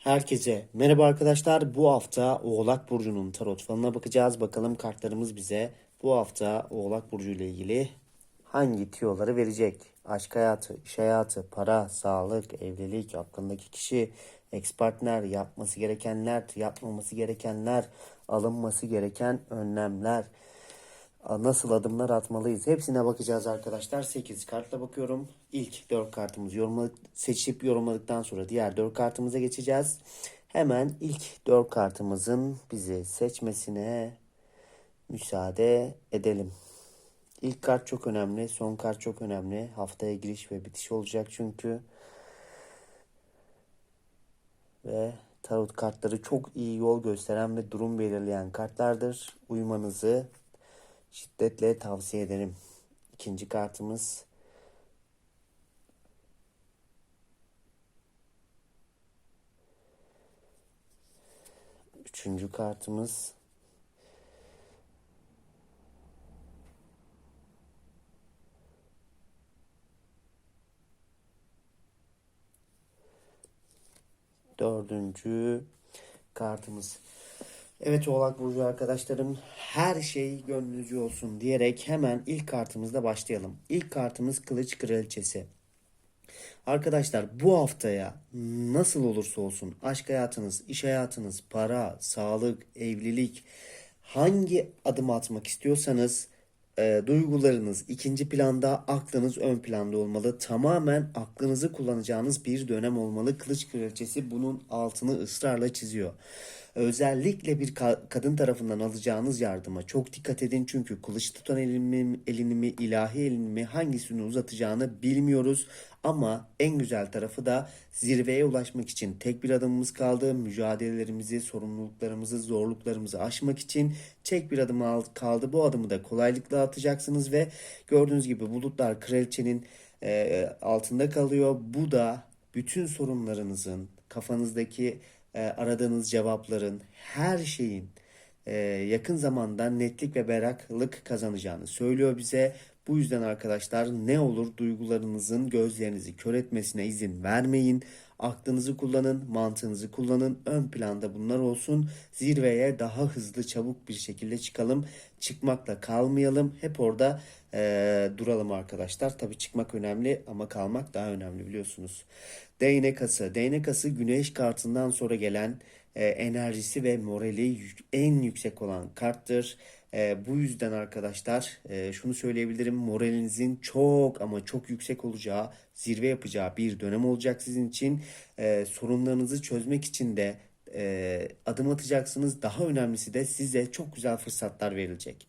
Herkese merhaba arkadaşlar. Bu hafta Oğlak Burcu'nun tarot falına bakacağız. Bakalım kartlarımız bize bu hafta Oğlak Burcu ile ilgili hangi tiyoları verecek? Aşk hayatı, iş hayatı, para, sağlık, evlilik, aklındaki kişi, ex partner, yapması gerekenler, yapmaması gerekenler, alınması gereken önlemler, nasıl adımlar atmalıyız? Hepsine bakacağız arkadaşlar. 8 kartla bakıyorum. İlk 4 kartımızı yorumladık, seçip yorumladıktan sonra diğer 4 kartımıza geçeceğiz. Hemen ilk 4 kartımızın bizi seçmesine müsaade edelim. İlk kart çok önemli, son kart çok önemli. Haftaya giriş ve bitiş olacak çünkü. Ve tarot kartları çok iyi yol gösteren ve durum belirleyen kartlardır. Uymanızı şiddetle tavsiye ederim. İkinci kartımız Üçüncü kartımız Dördüncü kartımız. Evet Oğlak Burcu arkadaşlarım her şey gönlünüzce olsun diyerek hemen ilk kartımızla başlayalım. İlk kartımız Kılıç Kraliçesi. Arkadaşlar bu haftaya nasıl olursa olsun aşk hayatınız, iş hayatınız, para, sağlık, evlilik hangi adım atmak istiyorsanız e, duygularınız ikinci planda, aklınız ön planda olmalı. Tamamen aklınızı kullanacağınız bir dönem olmalı. Kılıç Kraliçesi bunun altını ısrarla çiziyor. Özellikle bir ka- kadın tarafından alacağınız yardıma çok dikkat edin çünkü kılıç tutan elini, elini mi, ilahi elini mi hangisini uzatacağını bilmiyoruz. Ama en güzel tarafı da zirveye ulaşmak için tek bir adımımız kaldı. Mücadelelerimizi, sorumluluklarımızı, zorluklarımızı aşmak için tek bir adım al- kaldı. Bu adımı da kolaylıkla atacaksınız ve gördüğünüz gibi bulutlar kraliçenin e, altında kalıyor. Bu da bütün sorunlarınızın, kafanızdaki e, aradığınız cevapların, her şeyin e, yakın zamanda netlik ve berraklık kazanacağını söylüyor bize. Bu yüzden arkadaşlar ne olur duygularınızın gözlerinizi kör etmesine izin vermeyin. Aklınızı kullanın, mantığınızı kullanın. Ön planda bunlar olsun. Zirveye daha hızlı, çabuk bir şekilde çıkalım. Çıkmakla kalmayalım. Hep orada e, duralım arkadaşlar. Tabii çıkmak önemli ama kalmak daha önemli biliyorsunuz. Değnek ası. Değnek ası güneş kartından sonra gelen e, enerjisi ve morali en yüksek olan karttır. E, bu yüzden arkadaşlar e, şunu söyleyebilirim. Moralinizin çok ama çok yüksek olacağı, zirve yapacağı bir dönem olacak sizin için. E, sorunlarınızı çözmek için de e, adım atacaksınız. Daha önemlisi de size çok güzel fırsatlar verilecek.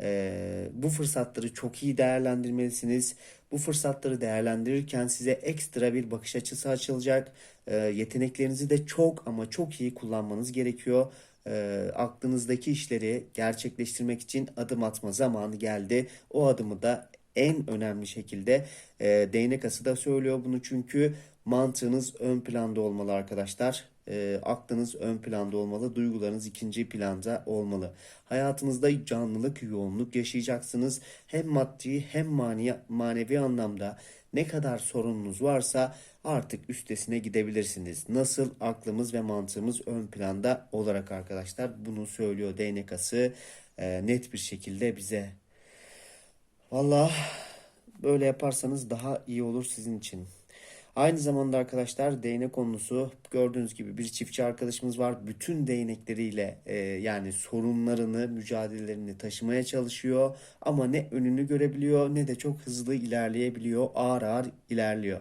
E, bu fırsatları çok iyi değerlendirmelisiniz. Bu fırsatları değerlendirirken size ekstra bir bakış açısı açılacak. E, yeteneklerinizi de çok ama çok iyi kullanmanız gerekiyor. E, aklınızdaki işleri gerçekleştirmek için adım atma zamanı geldi. O adımı da en önemli şekilde e, değnek ası da söylüyor bunu çünkü mantığınız ön planda olmalı arkadaşlar. E, aklınız ön planda olmalı, duygularınız ikinci planda olmalı. Hayatınızda canlılık, yoğunluk yaşayacaksınız. Hem maddi hem mani, manevi anlamda ne kadar sorununuz varsa artık üstesine gidebilirsiniz. Nasıl aklımız ve mantığımız ön planda olarak arkadaşlar bunu söylüyor değnek ası e, net bir şekilde bize. Valla böyle yaparsanız daha iyi olur sizin için. Aynı zamanda arkadaşlar değnek konusu gördüğünüz gibi bir çiftçi arkadaşımız var. Bütün değnekleriyle e, yani sorunlarını, mücadelelerini taşımaya çalışıyor. Ama ne önünü görebiliyor ne de çok hızlı ilerleyebiliyor. Ağır ağır ilerliyor.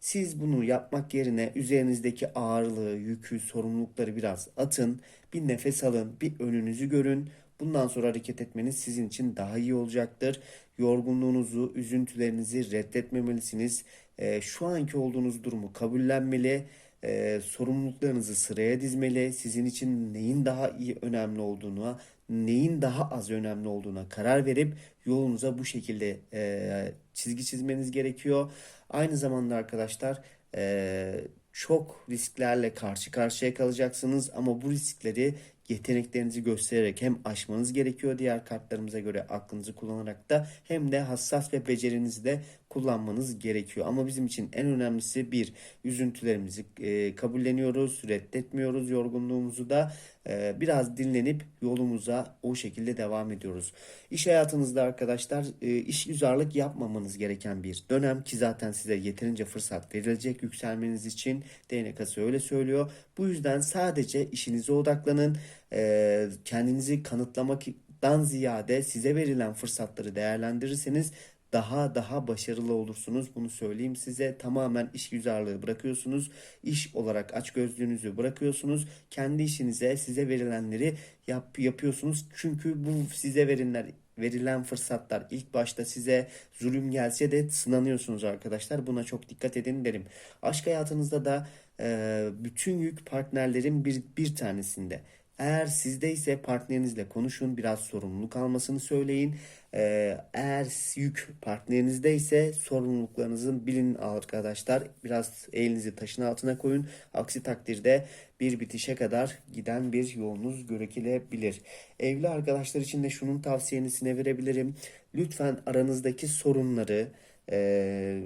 Siz bunu yapmak yerine üzerinizdeki ağırlığı, yükü, sorumlulukları biraz atın. Bir nefes alın, bir önünüzü görün. Bundan sonra hareket etmeniz sizin için daha iyi olacaktır. Yorgunluğunuzu, üzüntülerinizi reddetmemelisiniz. Ee, şu anki olduğunuz durumu kabullenmeli. Ee, sorumluluklarınızı sıraya dizmeli. Sizin için neyin daha iyi önemli olduğuna, neyin daha az önemli olduğuna karar verip yolunuza bu şekilde e, çizgi çizmeniz gerekiyor. Aynı zamanda arkadaşlar e, çok risklerle karşı karşıya kalacaksınız ama bu riskleri yeteneklerinizi göstererek hem aşmanız gerekiyor diğer kartlarımıza göre aklınızı kullanarak da hem de hassas ve becerinizi de kullanmanız gerekiyor. Ama bizim için en önemlisi bir üzüntülerimizi e, kabulleniyoruz, reddetmiyoruz yorgunluğumuzu da e, biraz dinlenip yolumuza o şekilde devam ediyoruz. İş hayatınızda arkadaşlar e, iş güzarlık yapmamanız gereken bir dönem ki zaten size yeterince fırsat verilecek yükselmeniz için DNK'sı öyle söylüyor. Bu yüzden sadece işinize odaklanın. E, kendinizi kanıtlamaktan ziyade size verilen fırsatları değerlendirirseniz daha daha başarılı olursunuz. Bunu söyleyeyim size. Tamamen işgüzarlığı bırakıyorsunuz. İş olarak açgözlüğünüzü bırakıyorsunuz. Kendi işinize size verilenleri yap, yapıyorsunuz. Çünkü bu size verilen verilen fırsatlar ilk başta size zulüm gelse de sınanıyorsunuz arkadaşlar. Buna çok dikkat edin derim. Aşk hayatınızda da e, bütün yük partnerlerin bir, bir tanesinde. Eğer sizde ise partnerinizle konuşun, biraz sorumluluk almasını söyleyin. Ee, eğer yük partnerinizde ise sorumluluklarınızı bilin arkadaşlar. Biraz elinizi taşın altına koyun. Aksi takdirde bir bitişe kadar giden bir yolunuz görülebilir. Evli arkadaşlar için de şunun tavsiyenisine verebilirim. Lütfen aranızdaki sorunları e,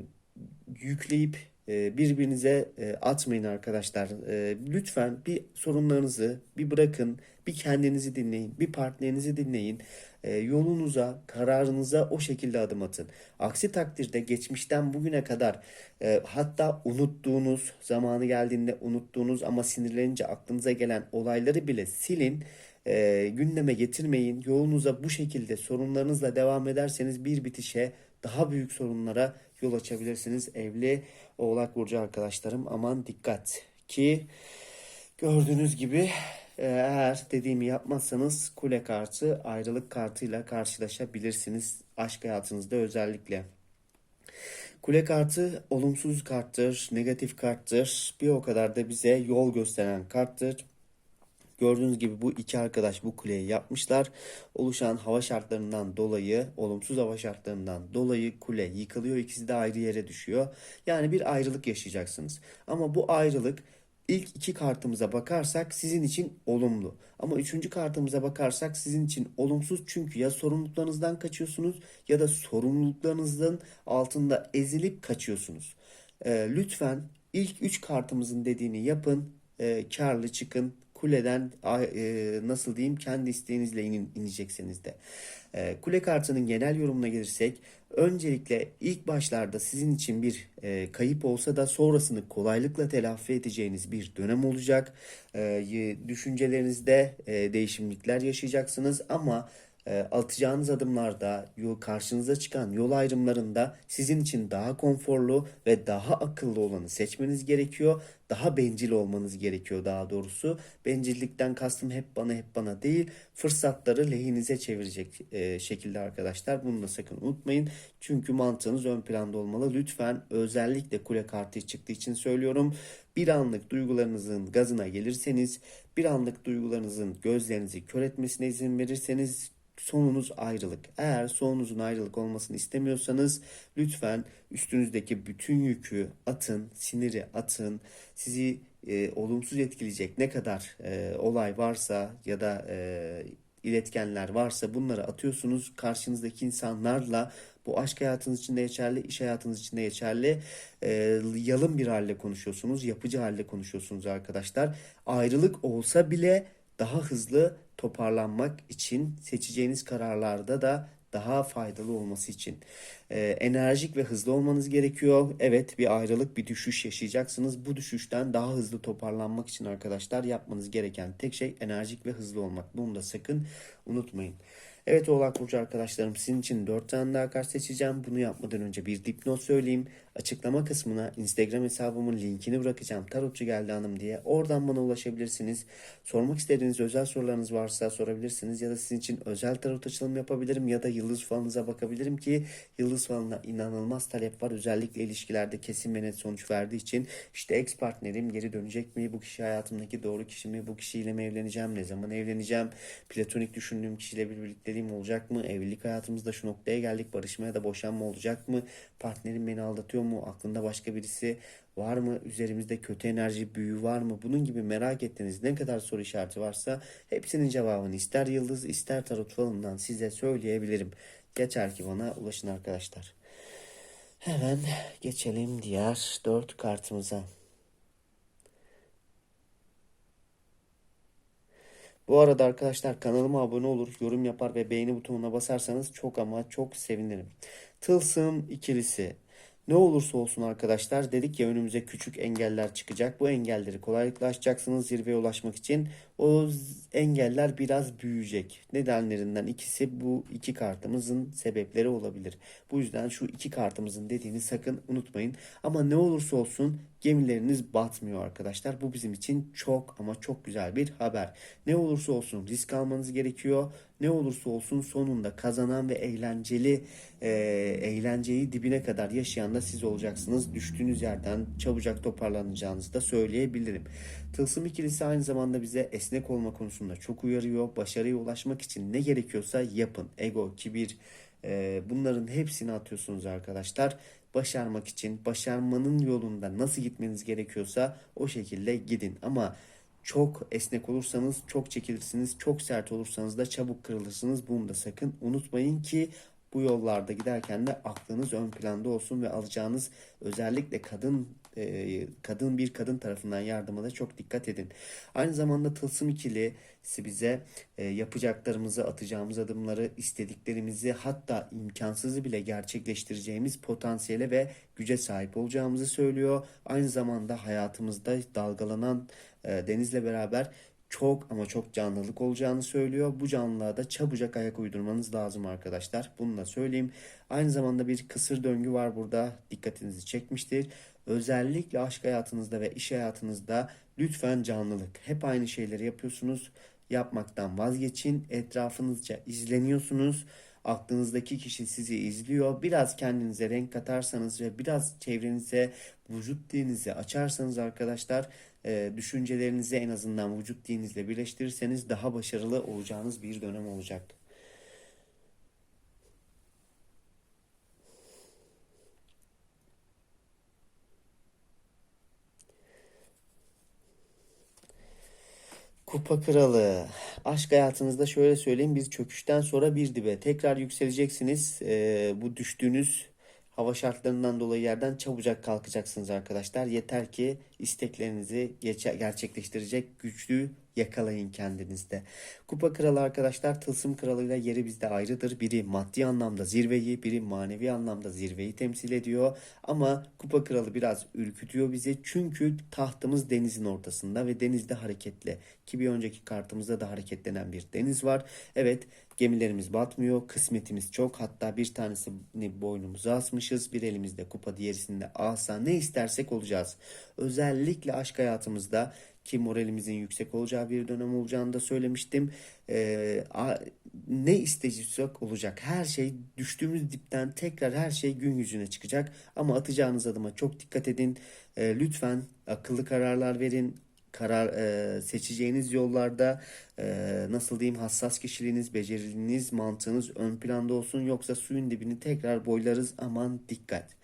yükleyip birbirinize e, atmayın arkadaşlar. E, Lütfen bir sorunlarınızı bir bırakın, bir kendinizi dinleyin, bir partnerinizi dinleyin. E, Yolunuza, kararınıza o şekilde adım atın. Aksi takdirde geçmişten bugüne kadar e, hatta unuttuğunuz, zamanı geldiğinde unuttuğunuz ama sinirlenince aklınıza gelen olayları bile silin. E, gündeme getirmeyin. Yolunuza bu şekilde sorunlarınızla devam ederseniz bir bitişe daha büyük sorunlara yol açabilirsiniz. Evli Oğlak Burcu arkadaşlarım aman dikkat ki gördüğünüz gibi e, eğer dediğimi yapmazsanız kule kartı ayrılık kartıyla karşılaşabilirsiniz aşk hayatınızda özellikle. Kule kartı olumsuz karttır, negatif karttır. Bir o kadar da bize yol gösteren karttır. Gördüğünüz gibi bu iki arkadaş bu kuleyi yapmışlar. Oluşan hava şartlarından dolayı, olumsuz hava şartlarından dolayı kule yıkılıyor. İkisi de ayrı yere düşüyor. Yani bir ayrılık yaşayacaksınız. Ama bu ayrılık ilk iki kartımıza bakarsak sizin için olumlu. Ama üçüncü kartımıza bakarsak sizin için olumsuz. Çünkü ya sorumluluklarınızdan kaçıyorsunuz ya da sorumluluklarınızın altında ezilip kaçıyorsunuz. Ee, lütfen ilk üç kartımızın dediğini yapın. Ee, karlı çıkın kuleden e, nasıl diyeyim kendi isteğinizle in, ineceksiniz de. E, kule kartının genel yorumuna gelirsek öncelikle ilk başlarda sizin için bir e, kayıp olsa da sonrasını kolaylıkla telafi edeceğiniz bir dönem olacak. Düşüncelerinizde değişimlikler yaşayacaksınız ama atacağınız adımlarda karşınıza çıkan yol ayrımlarında sizin için daha konforlu ve daha akıllı olanı seçmeniz gerekiyor. Daha bencil olmanız gerekiyor daha doğrusu. Bencillikten kastım hep bana hep bana değil. Fırsatları lehinize çevirecek e, şekilde arkadaşlar. Bunu da sakın unutmayın. Çünkü mantığınız ön planda olmalı. Lütfen özellikle kule kartı çıktığı için söylüyorum. Bir anlık duygularınızın gazına gelirseniz, bir anlık duygularınızın gözlerinizi kör etmesine izin verirseniz sonunuz ayrılık. Eğer sonunuzun ayrılık olmasını istemiyorsanız lütfen üstünüzdeki bütün yükü atın, siniri atın. Sizi e, olumsuz etkileyecek ne kadar e, olay varsa ya da e, iletkenler varsa bunları atıyorsunuz. Karşınızdaki insanlarla bu aşk hayatınız için de geçerli, iş hayatınız için de geçerli. E, yalın bir halde konuşuyorsunuz, yapıcı halde konuşuyorsunuz arkadaşlar. Ayrılık olsa bile daha hızlı toparlanmak için seçeceğiniz kararlarda da daha faydalı olması için e, enerjik ve hızlı olmanız gerekiyor. Evet bir ayrılık bir düşüş yaşayacaksınız. Bu düşüşten daha hızlı toparlanmak için arkadaşlar yapmanız gereken tek şey enerjik ve hızlı olmak. Bunu da sakın unutmayın. Evet Oğlak Burcu arkadaşlarım sizin için 4 tane daha kart seçeceğim. Bunu yapmadan önce bir dipnot söyleyeyim. Açıklama kısmına Instagram hesabımın linkini bırakacağım. Tarotçu geldi hanım diye. Oradan bana ulaşabilirsiniz. Sormak istediğiniz özel sorularınız varsa sorabilirsiniz. Ya da sizin için özel tarot açılım yapabilirim. Ya da yıldız falınıza bakabilirim ki yıldız falına inanılmaz talep var. Özellikle ilişkilerde kesin ve net sonuç verdiği için. işte ex partnerim geri dönecek mi? Bu kişi hayatımdaki doğru kişi mi? Bu kişiyle mi evleneceğim? Ne zaman evleneceğim? Platonik düşündüğüm kişiyle bir birlikteliğim olacak mı? Evlilik hayatımızda şu noktaya geldik. Barışmaya da boşanma olacak mı? Partnerim beni aldatıyor mu? Aklında başka birisi var mı? Üzerimizde kötü enerji büyü var mı? Bunun gibi merak ettiğiniz ne kadar soru işareti varsa hepsinin cevabını ister yıldız ister tarot falından size söyleyebilirim. Yeter ki bana ulaşın arkadaşlar. Hemen geçelim diğer dört kartımıza. Bu arada arkadaşlar kanalıma abone olur, yorum yapar ve beğeni butonuna basarsanız çok ama çok sevinirim. Tılsım ikilisi. Ne olursa olsun arkadaşlar dedik ya önümüze küçük engeller çıkacak. Bu engelleri kolaylıkla aşacaksınız zirveye ulaşmak için. O engeller biraz büyüyecek. Nedenlerinden ikisi bu iki kartımızın sebepleri olabilir. Bu yüzden şu iki kartımızın dediğini sakın unutmayın. Ama ne olursa olsun gemileriniz batmıyor arkadaşlar. Bu bizim için çok ama çok güzel bir haber. Ne olursa olsun risk almanız gerekiyor. Ne olursa olsun sonunda kazanan ve eğlenceli e, eğlenceyi dibine kadar yaşayan da siz olacaksınız. Düştüğünüz yerden çabucak toparlanacağınızı da söyleyebilirim. Tılsım ikilisi aynı zamanda bize esnek olma konusunda çok uyarıyor. Başarıya ulaşmak için ne gerekiyorsa yapın. Ego, kibir, e, bunların hepsini atıyorsunuz arkadaşlar. Başarmak için, başarmanın yolunda nasıl gitmeniz gerekiyorsa o şekilde gidin. Ama çok esnek olursanız çok çekilirsiniz. Çok sert olursanız da çabuk kırılırsınız. Bunu da sakın unutmayın ki bu yollarda giderken de aklınız ön planda olsun ve alacağınız özellikle kadın e, kadın bir kadın tarafından yardıma da çok dikkat edin. Aynı zamanda tılsım ikilisi bize e, yapacaklarımızı, atacağımız adımları, istediklerimizi hatta imkansızı bile gerçekleştireceğimiz potansiyele ve güce sahip olacağımızı söylüyor. Aynı zamanda hayatımızda dalgalanan e, denizle beraber çok ama çok canlılık olacağını söylüyor. Bu canlılığa da çabucak ayak uydurmanız lazım arkadaşlar. Bunu da söyleyeyim. Aynı zamanda bir kısır döngü var burada. Dikkatinizi çekmiştir. Özellikle aşk hayatınızda ve iş hayatınızda lütfen canlılık. Hep aynı şeyleri yapıyorsunuz. Yapmaktan vazgeçin. Etrafınızca izleniyorsunuz. Aklınızdaki kişi sizi izliyor. Biraz kendinize renk katarsanız ve biraz çevrenize, vücut dilinizi açarsanız arkadaşlar e, düşüncelerinizi en azından vücut dilinizle birleştirirseniz daha başarılı olacağınız bir dönem olacak. Kupa Kralı. Aşk hayatınızda şöyle söyleyeyim bir çöküşten sonra bir dibe tekrar yükseleceksiniz. Ee, bu düştüğünüz hava şartlarından dolayı yerden çabucak kalkacaksınız arkadaşlar. Yeter ki isteklerinizi gerçekleştirecek güçlü yakalayın kendinizde. Kupa Kralı arkadaşlar Tılsım Kralı'yla yeri bizde ayrıdır. Biri maddi anlamda zirveyi, biri manevi anlamda zirveyi temsil ediyor. Ama Kupa Kralı biraz ürkütüyor bizi. Çünkü tahtımız denizin ortasında ve denizde hareketli. Ki bir önceki kartımızda da hareketlenen bir deniz var. Evet gemilerimiz batmıyor. Kısmetimiz çok. Hatta bir tanesini boynumuza asmışız. Bir elimizde kupa diğerisinde asa. Ne istersek olacağız. Özellikle aşk hayatımızda ki moralimizin yüksek olacağı bir dönem olacağını da söylemiştim. Ee, a- ne isteyeceksek olacak. Her şey düştüğümüz dipten tekrar her şey gün yüzüne çıkacak. Ama atacağınız adıma çok dikkat edin. Ee, lütfen akıllı kararlar verin. Karar e, seçeceğiniz yollarda e, nasıl diyeyim hassas kişiliğiniz, beceriniz, mantığınız ön planda olsun. Yoksa suyun dibini tekrar boylarız. Aman dikkat.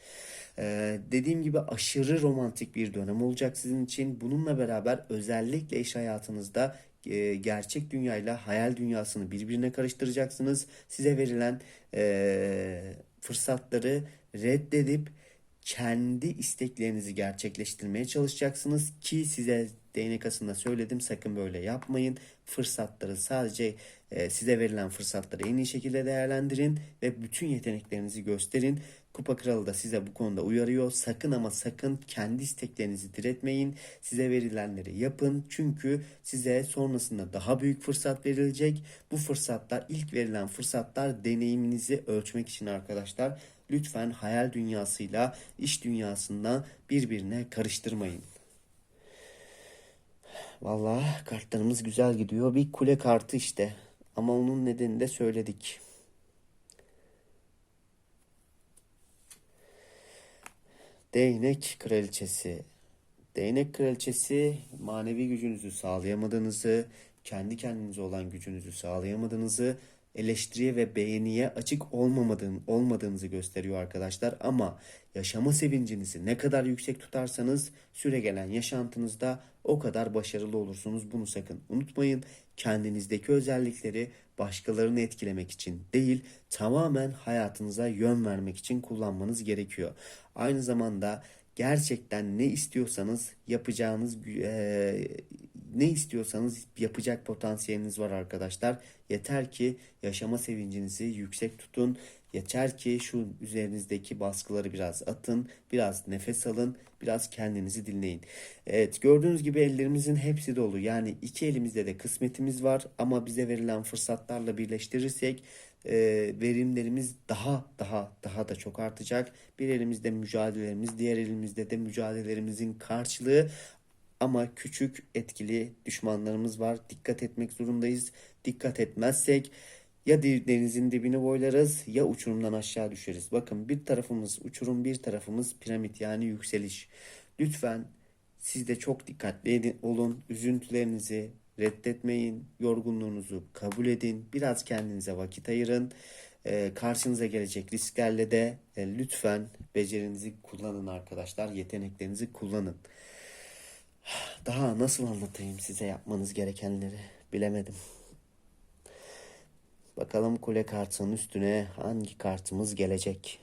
Ee, dediğim gibi aşırı romantik bir dönem olacak sizin için. Bununla beraber özellikle iş hayatınızda e, gerçek dünyayla hayal dünyasını birbirine karıştıracaksınız. Size verilen e, fırsatları reddedip kendi isteklerinizi gerçekleştirmeye çalışacaksınız ki size değnek asında söyledim sakın böyle yapmayın. Fırsatları sadece e, size verilen fırsatları en iyi şekilde değerlendirin ve bütün yeteneklerinizi gösterin. Kupa Kralı da size bu konuda uyarıyor. Sakın ama sakın kendi isteklerinizi diretmeyin. Size verilenleri yapın. Çünkü size sonrasında daha büyük fırsat verilecek. Bu fırsatlar ilk verilen fırsatlar deneyiminizi ölçmek için arkadaşlar. Lütfen hayal dünyasıyla iş dünyasından birbirine karıştırmayın. Vallahi kartlarımız güzel gidiyor. Bir kule kartı işte. Ama onun nedenini de söyledik. Değnek Kraliçesi. Değnek Kraliçesi manevi gücünüzü sağlayamadığınızı, kendi kendinize olan gücünüzü sağlayamadığınızı eleştiriye ve beğeniye açık olmamadığın, olmadığınızı gösteriyor arkadaşlar. Ama yaşama sevincinizi ne kadar yüksek tutarsanız süregelen yaşantınızda o kadar başarılı olursunuz. Bunu sakın unutmayın. Kendinizdeki özellikleri başkalarını etkilemek için değil, tamamen hayatınıza yön vermek için kullanmanız gerekiyor. Aynı zamanda gerçekten ne istiyorsanız yapacağınız eee, ne istiyorsanız yapacak potansiyeliniz var arkadaşlar. Yeter ki yaşama sevincinizi yüksek tutun. Yeter ki şu üzerinizdeki baskıları biraz atın, biraz nefes alın, biraz kendinizi dinleyin. Evet, gördüğünüz gibi ellerimizin hepsi dolu. Yani iki elimizde de kısmetimiz var ama bize verilen fırsatlarla birleştirirsek e, verimlerimiz daha daha daha da çok artacak. Bir elimizde mücadelelerimiz, diğer elimizde de mücadelelerimizin karşılığı ama küçük etkili düşmanlarımız var. Dikkat etmek zorundayız. Dikkat etmezsek ya de- denizin dibini boylarız ya uçurumdan aşağı düşeriz. Bakın bir tarafımız uçurum bir tarafımız piramit yani yükseliş. Lütfen siz de çok dikkatli olun. Üzüntülerinizi reddetmeyin. Yorgunluğunuzu kabul edin. Biraz kendinize vakit ayırın. Ee, karşınıza gelecek risklerle de e, lütfen becerinizi kullanın arkadaşlar. Yeteneklerinizi kullanın. Daha nasıl anlatayım size yapmanız gerekenleri bilemedim. Bakalım kule kartının üstüne hangi kartımız gelecek?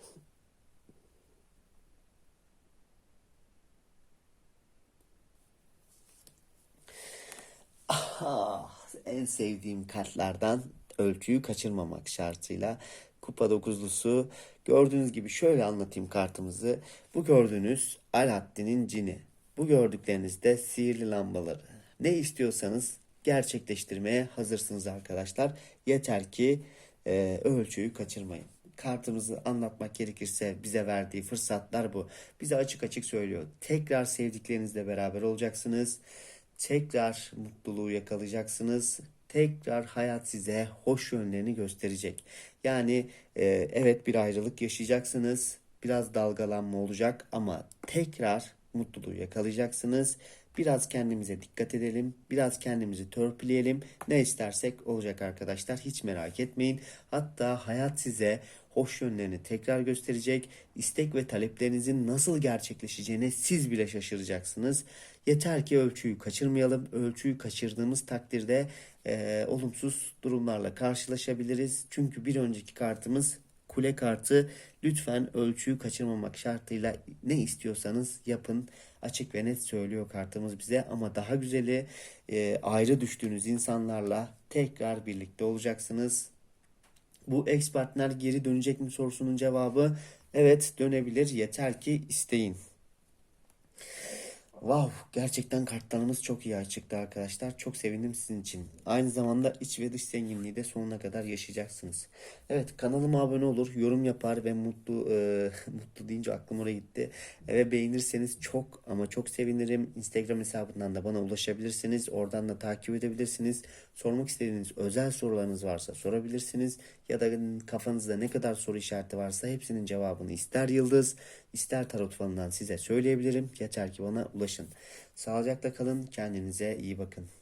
En sevdiğim kartlardan ölçüyü kaçırmamak şartıyla kupa dokuzlusu. Gördüğünüz gibi şöyle anlatayım kartımızı. Bu gördüğünüz Alaaddin'in cini. Bu gördükleriniz de sihirli lambaları. Ne istiyorsanız gerçekleştirmeye hazırsınız arkadaşlar. Yeter ki e, ölçüyü kaçırmayın. Kartımızı anlatmak gerekirse bize verdiği fırsatlar bu. Bize açık açık söylüyor. Tekrar sevdiklerinizle beraber olacaksınız. Tekrar mutluluğu yakalayacaksınız. Tekrar hayat size hoş yönlerini gösterecek. Yani e, evet bir ayrılık yaşayacaksınız. Biraz dalgalanma olacak ama tekrar mutluluğu yakalayacaksınız. Biraz kendimize dikkat edelim. Biraz kendimizi törpüleyelim. Ne istersek olacak arkadaşlar. Hiç merak etmeyin. Hatta hayat size hoş yönlerini tekrar gösterecek. İstek ve taleplerinizin nasıl gerçekleşeceğine siz bile şaşıracaksınız. Yeter ki ölçüyü kaçırmayalım. Ölçüyü kaçırdığımız takdirde eee, olumsuz durumlarla karşılaşabiliriz. Çünkü bir önceki kartımız kule kartı. Lütfen ölçüyü kaçırmamak şartıyla ne istiyorsanız yapın. Açık ve net söylüyor kartımız bize ama daha güzeli e, ayrı düştüğünüz insanlarla tekrar birlikte olacaksınız. Bu ex partner geri dönecek mi sorusunun cevabı evet dönebilir yeter ki isteyin. Wow, gerçekten kartlarımız çok iyi çıktı arkadaşlar. Çok sevindim sizin için. Aynı zamanda iç ve dış zenginliği de sonuna kadar yaşayacaksınız. Evet, kanalıma abone olur, yorum yapar ve mutlu e, mutlu deyince aklım oraya gitti. Ve beğenirseniz çok ama çok sevinirim. Instagram hesabından da bana ulaşabilirsiniz. Oradan da takip edebilirsiniz. Sormak istediğiniz özel sorularınız varsa sorabilirsiniz. Ya da kafanızda ne kadar soru işareti varsa hepsinin cevabını ister yıldız, ister tarot falından size söyleyebilirim. Yeter ki bana ulaşın. Sağlıcakla kalın, kendinize iyi bakın.